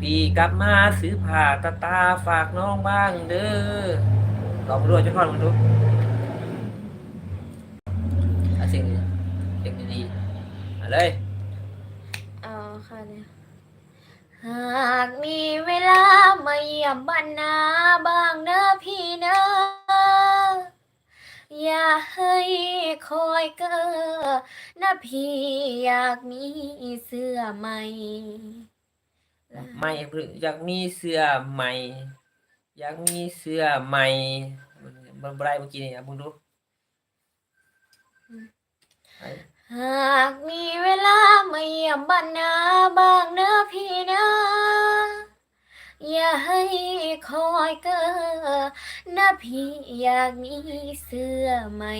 พี่กลับมาซื้อผ้าตาตาฝากน้องบ้างเด้อลองมาดูจะทอดมาดูเอาเสิ่งนี้เสิ่งดีๆมาเลยเอาค่ะเนี่ยหากมีเวลามาเยี่ยมบ้านนาบ้างเนอะพี่เนอะอย่าให้คอยเกอนะพี่อยากมีเสื้อใหม่ ไม่อยากมีเสื้อใหม่ อยากมีเสื้อใหม่มันบไรเมื่อกี้นี่อะมึงดูไปหากมีเวลามาเยี่ยมบ้านนาบ้างเนอะพี่เนอะอย่าให้คอยเกอนะพี่อยากมีเสื้อใหม่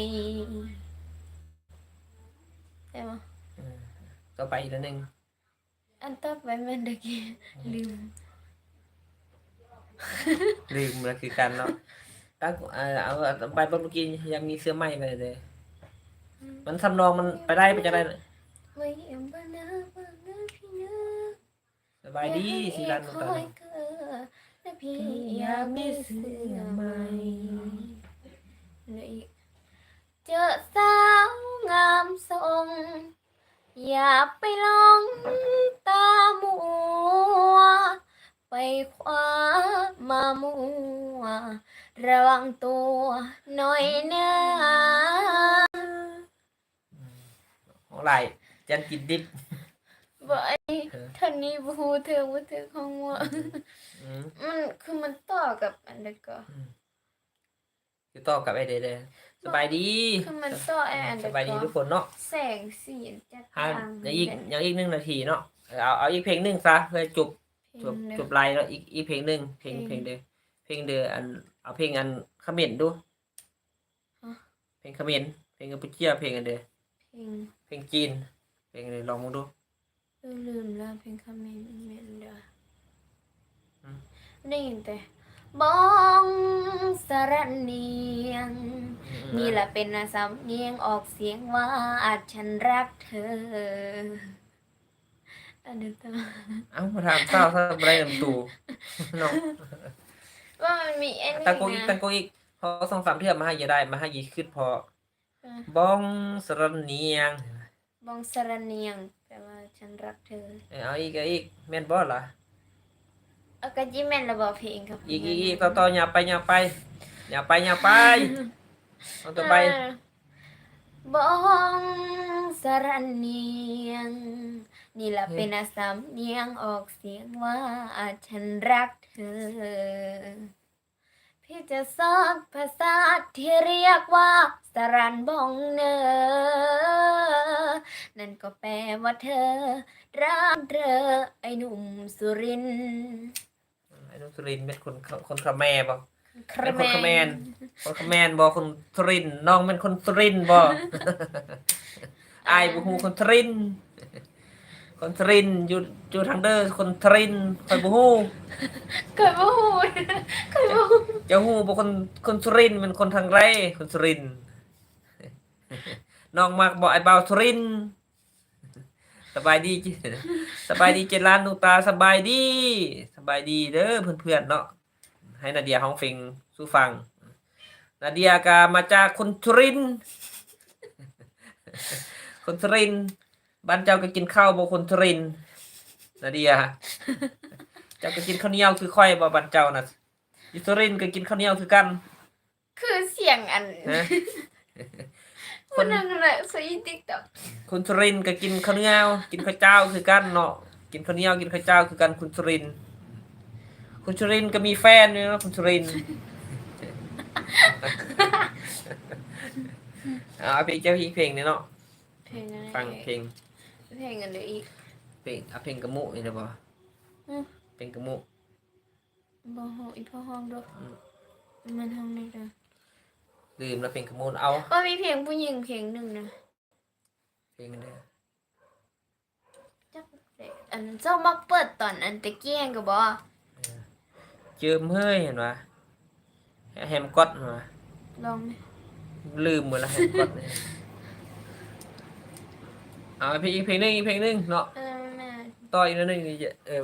ได้ไหมอืมต่อไปอีกแล้วหนึ่ง อันต่อไปมันตะกี้ลืม ลืมแล้วคือกันเนาะตั้งเอาเอาเอาไปเมื่อกี้ยังมีเสื้อใหม่ไปเลย มันทำนองมันไปได้ไปจะได้มาเยี่ยมบ้านนาบ้างเนอะพี่เนอะสบายดีสิรันคตอนอยนี้เกอนะพี่อยากมีเสื้อใหม่นี่เจอสาวงามทรงอย่าไปลองตา มัว ไปคว้ามามัว ระวังตัวหน่อยนะของไหลจันกินดิบบ่ไอ้ท่านนี้บฮูเธอว่าเธอของมัวอืมมันคือมันต่อกับอันเด็กก็คือต่อกับไอเดเดสบายดี คือมันต่อไอ้อันสเด็กบายดีทุก็กคนเนาะ แสงสีจัดฮะจ้างยังอีกยังอีกหนึ่งนาทีเนาะ เออเอาเอาอีกเพลงหนึ่งซะเพื่อจบเพลจบงเนอะจบไลน์แล้วอีกอีกเพลงหนึ่งเพลงเพเพลลงงเดอเพลงเดออันเอาเพลงอันเขมรดูฮะเพลงเขมรเพลงกัมพูเชียเพลงอันเดอเพลงเพลงจีน เพลงอะไรลองมาดูเออลืมแล้วเพลงคำเมนเมนเด้ออมได้ยินแต่บ้องสรเนียง นี่แหละเป็นอาสำเนียงออกเสียงว่าฉันรักเธอ อันนี้ต่อเอ้ามาถามเศร้าซะไรลำตูเนาะว่ามันมีไอ้นี่ตังโกอีกตันะงโกอีกพอสองสามเทื่อมาให้อย่าได้มาให้ยีขึ้นพอเออบ้องสรเนียงบ้องสรเนียงแปลว่าฉันรักเธอเอ้ยเอาอีกเอาอีกแม่นบ่ล่ะเอากระจิแม่นระบอกเพลงครับอีกอีกอีกต่อต่ออย่าไปอย่าไปอย่าไปอย่าไปเอาต่อไปเออบ้องสรเนียง นี่แหละเป็นอาสำเนียงออกเสียงว่าฉันรักเธอ พี่จะสอนภาษาที่เรียกว่าสรันบองเนอ นั่นก็แปลว่าเธอ รักเธอ ไอ้หนุ่มสุรินทร์ไอ้นุสุรินทร์เป็นคนคนคาแม่บ่คเป็นคนแคาแมนคนคาแมนบ่คนสุรินทร์น้องเป็นคนสุรินทร์บ่อายบ่ฮู้คนสุรินทร์ คนสุรินทร์อยู่อยู่ทางเด้อคนสุรินทร์ข่อยบ่ฮู้เคยบ่ฮู้เคยบ่ฮู้เจะฮู้บ่คนคนสุรินทร์เป็นคนทางไรคนสุรินทร์น้องมักบ่ไอ้บ่าวสุรินทร์สบายดีจิสบายดีเจดล้านดวงตาสบายดี สบายดีเด้อเพื่อนๆเนาะให้นาเดียห้องฟิงสู้ฟังนาเดียก็มาจากคนสุรินทร์คนสุรินทร์ บ้านเจ้าก็กินข้าวบ่คนสุรินทร์นาเดียเจ้าก็กินข้าวเหนียวคือค่อยบ่บ้านเจ้าน่ะอยู่สุรินทร์ก็กินข้าวเหนียวคือกันคือเสียงอันนะคคนนนึงน่ะใส่ TikTok คุณสุรินทร์ก็กินข้าวเหนียวกินข้าวเจ้าคือกันเนาะกินข้าวเหนียวกินข้าวเจ้าคือกันคุณสุรินทร์คุณสุรินทร์ก็มีแฟนด้วยเนาะคุณสุรินทร์เอาเอาเพลงเจ้าอีกเพลงหนี่งเนาะเพลงอะไรฟังเพลง เพลงอันเดียวอีกเพลงเอาเพลงกระมุนี่นะบ่อืมเพลงกระมุบ่ฮู้อีพ่อห้องเด้ออมมันห้องนี้เด้อลืมแล้วเพลงกระมุเอาว่ามีเพลงผู้หญิงเพลงหนึ่งนะเพลงอันเด้อจักเด็กอันเจ้ามาเปิดตอนอันตะเกียงก็บ่เจิมเฮ้ยเห็นปะแฮมก๊อตเห็นปะลองดิลืมหมดแล้วแฮมก๊อตเนี่ย เอาเพลงอีกเพลงหนึงอีกเพลงหนึงเนาะเออแม่ต่ออีกนิดนึงนี่จะเออ